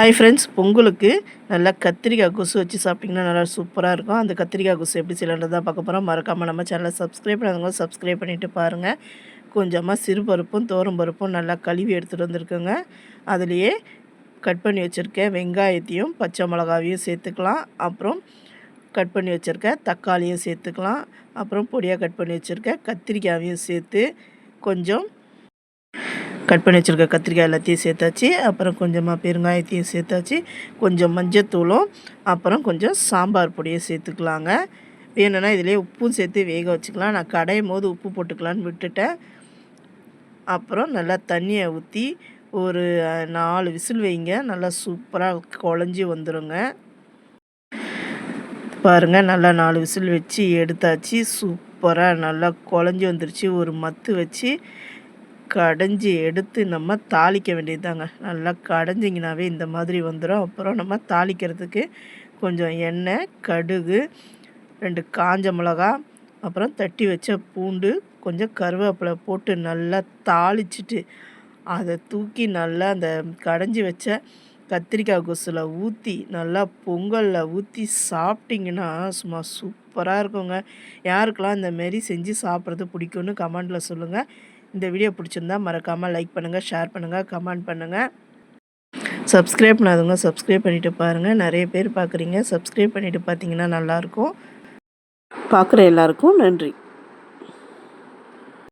Hi friends பொங்கலுக்கு நல்லா கத்திரிக்காய் கொசு வச்சு சாப்பிட்டிங்கன்னா நல்லா சூப்பராக இருக்கும். அந்த கத்திரிக்காய் கொசு எப்படி செய்யலான்றதான் பார்க்க போகிறோம் மறக்காமல் நம்ம சேனலை சப்ஸ்கிரைப் பண்ணாதவங்க சப்ஸ்கிரைப் பண்ணிவிட்டு பாருங்கள் கொஞ்சமாக சிறுபருப்பும் பருப்பும் நல்லா கழுவி எடுத்துகிட்டு வந்திருக்குங்க. அதுலேயே கட் பண்ணி வச்சுருக்கேன் வெங்காயத்தையும் பச்சை மிளகாவையும் சேர்த்துக்கலாம். அப்புறம் கட் பண்ணி வச்சுருக்கேன் தக்காளியும் சேர்த்துக்கலாம். அப்புறம் பொடியாக கட் பண்ணி வச்சுருக்கேன் கத்திரிக்காயையும் சேர்த்து கொஞ்சம் கட் பண்ணி வச்சுருக்க கத்திரிக்காய் எல்லாத்தையும் சேர்த்தாச்சு. அப்புறம் கொஞ்சமாக பெருங்காயத்தையும் சேர்த்தாச்சு. கொஞ்சம் மஞ்சத்தூளும் அப்புறம் கொஞ்சம் சாம்பார் பொடியும் சேர்த்துக்கலாங்க. வேணும்னா இதிலே உப்பும் சேர்த்து வேக வச்சுக்கலாம். நான் கடையும் போது உப்பு போட்டுக்கலான்னு விட்டுட்டேன். அப்புறம் நல்லா தண்ணியை ஊற்றி ஒரு நாலு விசில் வைங்க. நல்லா சூப்பராக குழஞ்சி வந்துடுங்க பாருங்கள் நல்லா நாலு விசில் வச்சு எடுத்தாச்சு. சூப்பராக நல்லா குழஞ்சி வந்துருச்சு. ஒரு மத்து வச்சு கடைஞ்சி எடுத்து நம்ம தாளிக்க வேண்டியது தாங்க நல்லா கடைஞ்சிங்கனாவே இந்த மாதிரி வந்துடும் அப்புறம் நம்ம தாளிக்கிறதுக்கு கொஞ்சம் எண்ணெய் கடுகு ரெண்டு காஞ்ச மிளகா அப்புறம் தட்டி வச்ச பூண்டு கொஞ்சம் கருவேப்பிலை போட்டு நல்லா தாளிச்சிட்டு அதை தூக்கி நல்லா அந்த கடைஞ்சி வச்ச கத்திரிக்காய் கொசில் ஊற்றி நல்லா பொங்கலில் ஊற்றி சாப்பிட்டிங்கன்னா சும்மா சூப்பராக இருக்குங்க. யாருக்கெல்லாம் இந்த மாரி செஞ்சு சாப்பிட்றது பிடிக்கும்னு கமெண்டில் சொல்லுங்கள் இந்த வீடியோ பிடிச்சிருந்தா மறக்காமல் லைக் பண்ணுங்கள் ஷேர் பண்ணுங்கள் கமெண்ட் பண்ணுங்கள் சப்ஸ்கிரைப் பண்ணாதவங்க சப்ஸ்கிரைப் பண்ணிவிட்டு பாருங்கள் நிறைய பேர் பார்க்குறீங்க சப்ஸ்கிரைப் பண்ணிவிட்டு பார்த்தீங்கன்னா நல்லாயிருக்கும் பார்க்குற எல்லாருக்கும் நன்றி.